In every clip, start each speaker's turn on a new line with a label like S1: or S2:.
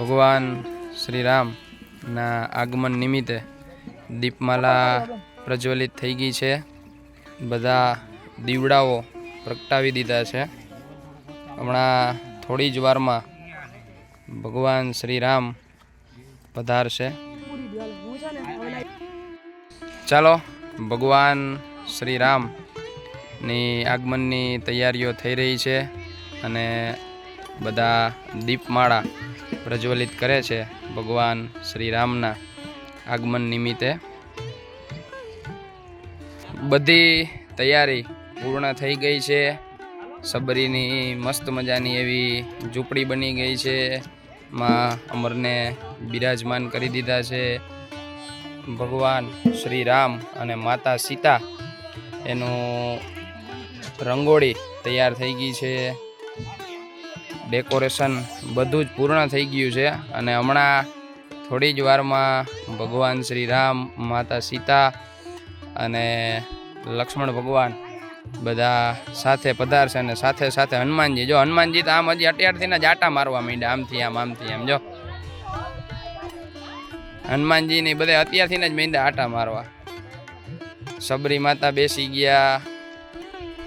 S1: ભગવાન શ્રી રામના આગમન નિમિત્તે દીપમાલા પ્રજ્વલિત થઈ ગઈ છે. બધા દીવડાઓ પ્રગટાવી દીધા છે. હમણાં થોડી જ વારમાં ભગવાન શ્રી રામ પધારશે. ચાલો, ભગવાન શ્રી રામની આગમનની તૈયારીઓ થઈ રહી છે અને બધા દીપમાળા પ્રજ્વલિત કરે છે ભગવાન શ્રી રામના આગમન નિમિત્તે. બધી તૈયારી પૂર્ણ થઈ ગઈ છે. સબરીની મસ્ત મજાની એવી ઝૂંપડી બની ગઈ છે. માં અમરને બિરાજમાન કરી દીધા છે. ભગવાન શ્રી રામ અને માતા સીતા એનું રંગોળી તૈયાર થઈ ગઈ છે. ડેકોરેશન બધું જ પૂર્ણ થઈ ગયું છે અને હમણાં થોડી જ વારમાં ભગવાન શ્રી રામ, માતા સીતા અને લક્ષ્મણ ભગવાન બધા સાથે પધારશે અને સાથે સાથે હનુમાનજી. જો હનુમાનજી તો આમ હજી અત્યારથી જ આટા મારવા માંડ્યા. આમથી આમ આમથી આમ. જો. હનુમાનજી ની બધા અત્યારથી જ માંડ્યા આટા મારવા. સબરી માતા બેસી ગયા.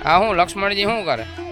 S1: આ હું, લક્ષ્મણજી શું કરે?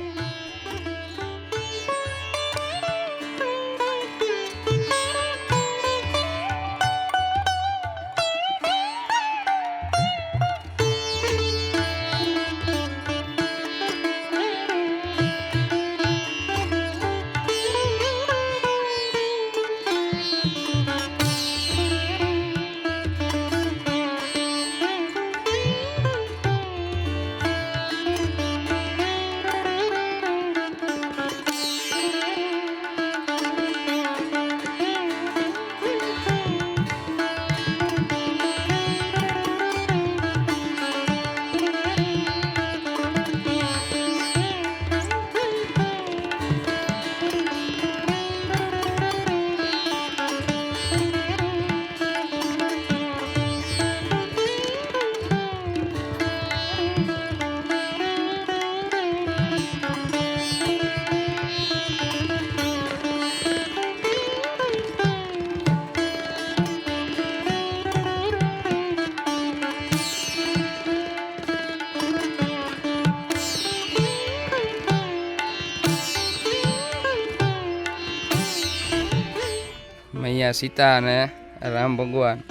S1: મૈયા સીતા અને રામ ભગવાન.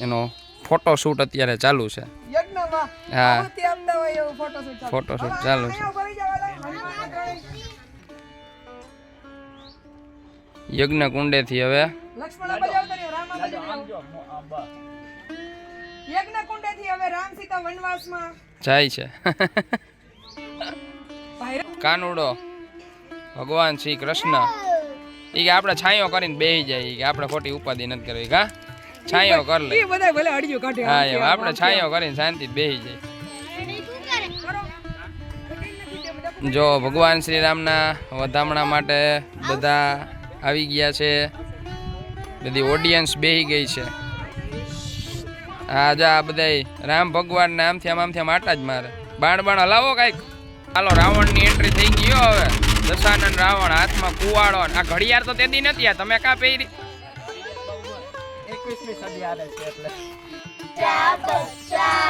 S1: એનો ફોટો શૂટ અત્યારે ચાલુ છે. હા.
S2: ફોટોશૂટ ચાલુ.
S1: ફોટોશૂટ છે.
S2: અહીંયા.
S1: યજ્ઞ કુંડેથી હવે.
S2: યજ્ઞ કુંડેથી રામ સીતા વનવાસમાં.
S1: જાય છે. કાનુડો. ભગવાન શ્રી કૃષ્ણ. ઈ કે આપણે છાંયો કરીને બેહી જાય. કે આપણે ખોટી ઉપાધિ નથી કરવી. કા છાંયો કર લે.
S2: એ બધા ભલે અડિયો કાઢે.
S1: હા એમ. આપણે છાંયો કરીને શાંતિ બેહી જાય. જો ભગવાન શ્રી રામના વધામણા માટે બધા આવી ગયા છે. બધી ઓડિયન્સ બેહી ગઈ છે. હા જા બધાય રામ ભગવાન ને આમથી આમ આમથી આમ આટા જ મારે. બાણ બાણ હલાવો કાંઈક. હાલો રાવણની એન્ટ્રી થઈ ગયો હવે. દશાનન રાવણ હાથમાં કુવાડો આ ઘડિયાળ તો તેદી નથી આ. તમે કા પહેરી?
S2: 21મી સદી આવે છે એટલે. જા બચ્ચા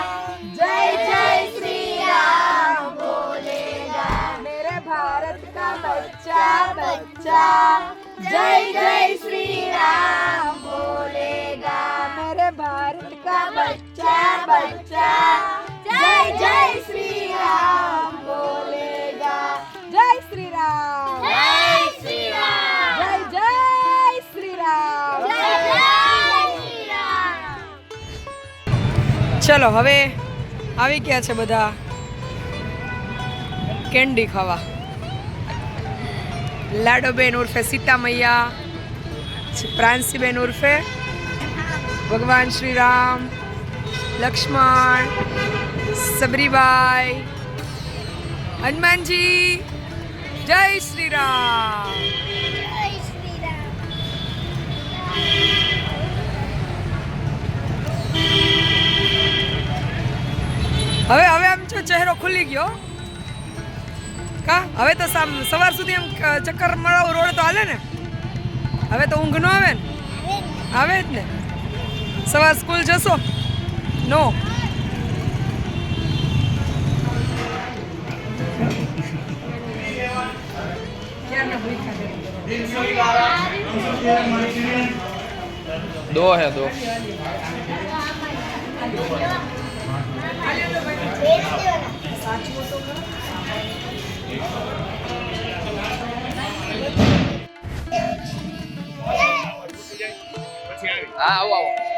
S2: જય જય શ્રી રામ બોલેગા મેરે ભારત કા બચ્ચા બચ્ચા જય જય શ્રી રામ બોલેગા. મેરે ભારત કા બચ્ચા બચ્ચા જય જય શ્રી રામ ચલો, હવે આવી ગયા છે બધા કેન્ડી ખાવા. લાડોબેન ઉર્ફે સીતા મૈયા પ્રાંસીબેન ઉર્ફે ભગવાન શ્રી રામ લક્ષ્મણ, સબરીબાઈ, હનુમાનજી, જય શ્રી રામ હવે હવે આમ જો ચહેરો ખુલી ગયો. કા? હવે તો સવાર સુધી એમ ચક્કર મળાવો રોડ તો હાલે ને? હવે તો ઊંઘ ન આવે ને? આવે જ ને? સવાર સ્કૂલ જશો? નો?
S1: દો હે, દો. હા આવો આવો.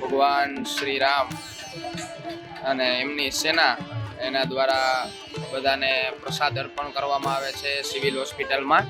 S1: ભગવાન શ્રી રામ અને એમની સેના એના દ્વારા બધાને પ્રસાદ અર્પણ કરવામાં આવે છે સિવિલ હોસ્પિટલમાં.